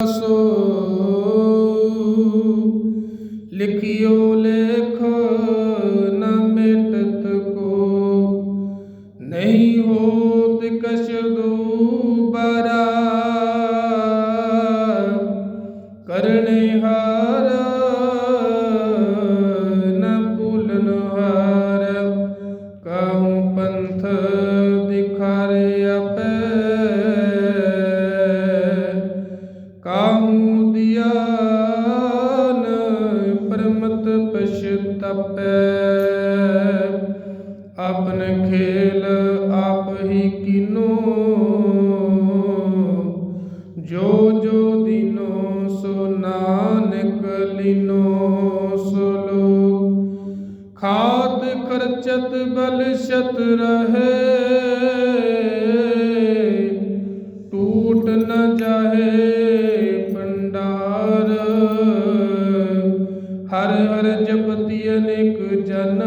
ਸੋ ਲਿਖਿਓ ਲੇਖ ਨ ਮਿਟਤ ਕੋ ਨਹੀਂ ਹੋਤ ਕਛ ਦੂਬਰਾ ਕਰਨੇ ਹਾਰ ਨ ਭੁਲਨ ਹਾਰ। ਕਹੂੰ ਪੰਥ ਦਿਖਾਰੇ ਆਪੈ ਕਾਹੂ ਦਿਆਨ ਪਰਮਤ ਪਛਤਪੈ ਆਪਨ ਖੇਲ ਆਪ ਹੀ ਕੀਨੋ, ਜੋ ਜੋ ਦੀਨੋ, ਸੋ ਨਾਨਕ ਲੀਨੋ, ਸੋ ਲੋਕ ਖਾਤ ਕਰਚਤ ਬਲਸ਼ਤ ਰਹੇ। ਹਰ ਜਪਤੀ ਅਨੇਕ ਜਨ।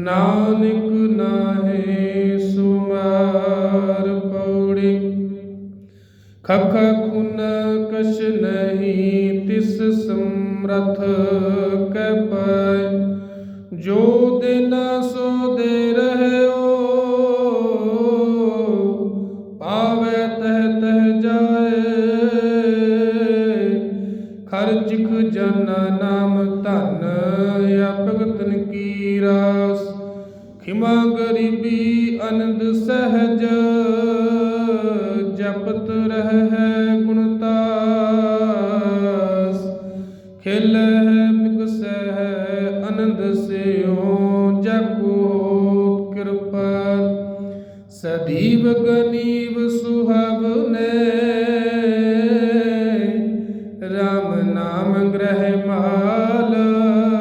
ਨਾਨਕ ਨਾਹੇ ਸੁਮਾਰ ਪੌੜੀ। ਖਖ ਖੁਨ ਕਛ ਨਹੀਂ ਤਿਸ ਸਮਰਥ ਕੈ ਪੈ ਜੋ ਦਿਨ ਸੋ ਦੇ ਰਹਿਓ, ਪਾਵੇ ਤਹ ਤਹ ਖਰਚ ਜਨ ਨਾਮ ਧਨ, ਆ ਭਗਤਨ ਕੀ ਰਾਸ? ਖਿਮਾ ਗਰੀਬੀ ਆਨੰਦ ਸਹਜ, ਜਪਤ ਰਹਿ ਗੁਣਤਾਸ ਖਿਲ ਬਿਕਸੈ ਆਨੰਦ ਸਿਓ ਜਪੋ ਕਿਰਪਾ। ਸਦੀਵ ਗਨੀਵ ਨਾਮ ਗ੍ਰਹਿ ਮਾਲਾ।